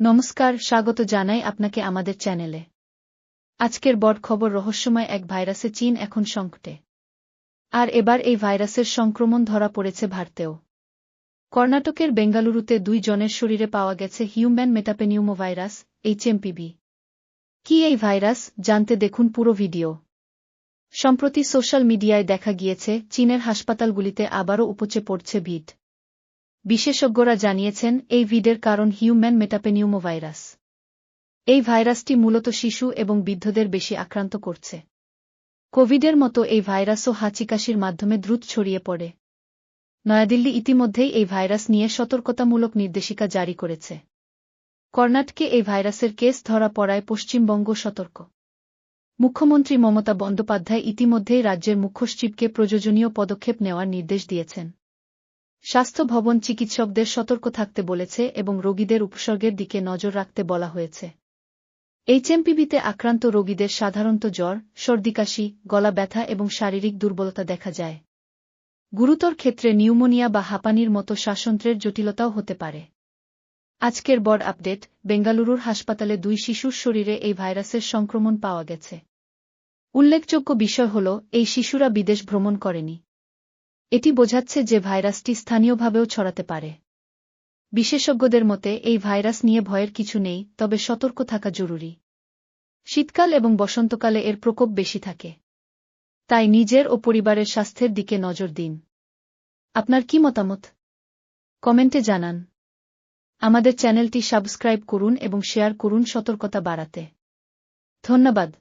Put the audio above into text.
নমস্কার, স্বাগত জানাই আপনাকে আমাদের চ্যানেলে। আজকের বড় খবর রহস্যময় এক ভাইরাসে চীন এখন সংকটে। আর এবার এই ভাইরাসের সংক্রমণ ধরা পড়েছে ভারতেও। কর্ণাটকের বেঙ্গালুরুতে দুই জনের শরীরে পাওয়া গেছে হিউম্যান মেটাপেনিউমো ভাইরাস এইচএমপিভি কি এই ভাইরাস? জানতে দেখুন পুরো ভিডিও। সম্প্রতি সোশ্যাল মিডিয়ায় দেখা গিয়েছে, চীনের হাসপাতালগুলিতে আবারও উপচে পড়ছে ভিড়। বিশেষজ্ঞরা জানিয়েছেন, এই ভিডের কারণ হিউম্যান মেটাপেনিউমো ভাইরাস এই ভাইরাসটি মূলত শিশু এবং বৃদ্ধদের বেশি আক্রান্ত করছে। কোভিডের মতো এই ভাইরাসও হাঁচিকাশির মাধ্যমে দ্রুত ছড়িয়ে পড়ে। নয়াদিল্লি ইতিমধ্যেই এই ভাইরাস নিয়ে সতর্কতামূলক নির্দেশিকা জারি করেছে। কর্ণাটকে এই ভাইরাসের কেস ধরা পড়ায় পশ্চিমবঙ্গ সতর্ক। মুখ্যমন্ত্রী মমতা বন্দ্যোপাধ্যায় ইতিমধ্যেই রাজ্যের মুখ্যসচিবকে প্রয়োজনীয় পদক্ষেপ নেওয়ার নির্দেশ দিয়েছেন। স্বাস্থ্য ভবন চিকিৎসকদের সতর্ক থাকতে বলেছে এবং রোগীদের উপসর্গের দিকে নজর রাখতে বলা হয়েছে। এইচএমপিভিতে আক্রান্ত রোগীদের সাধারণত জ্বর সর্দিকাশি গলা ব্যথা এবং শারীরিক দুর্বলতা দেখা যায়। গুরুতর ক্ষেত্রে নিউমোনিয়া বা হাঁপানির মতো শ্বাসন্ত্রের জটিলতাও হতে পারে। আজকের বড় আপডেট, বেঙ্গালুরুর হাসপাতালে দুই শিশুর শরীরে এই ভাইরাসের সংক্রমণ পাওয়া গেছে। উল্লেখযোগ্য বিষয় হল, এই শিশুরা বিদেশ ভ্রমণ করেনি। এটি বোঝাচ্ছে যে ভাইরাসটি স্থানীয়ভাবেও ছড়াতে পারে। বিশেষজ্ঞদের মতে, এই ভাইরাস নিয়ে ভয়ের কিছু নেই, তবে সতর্ক থাকা জরুরি। শীতকাল এবং বসন্তকালে এর প্রকোপ বেশি থাকে। তাই নিজের ও পরিবারের স্বাস্থ্যের দিকে নজর দিন। আপনার কি মতামত? কমেন্টে জানান। আমাদের চ্যানেলটি সাবস্ক্রাইব করুন এবং শেয়ার করুন সতর্কতা বাড়াতে। ধন্যবাদ।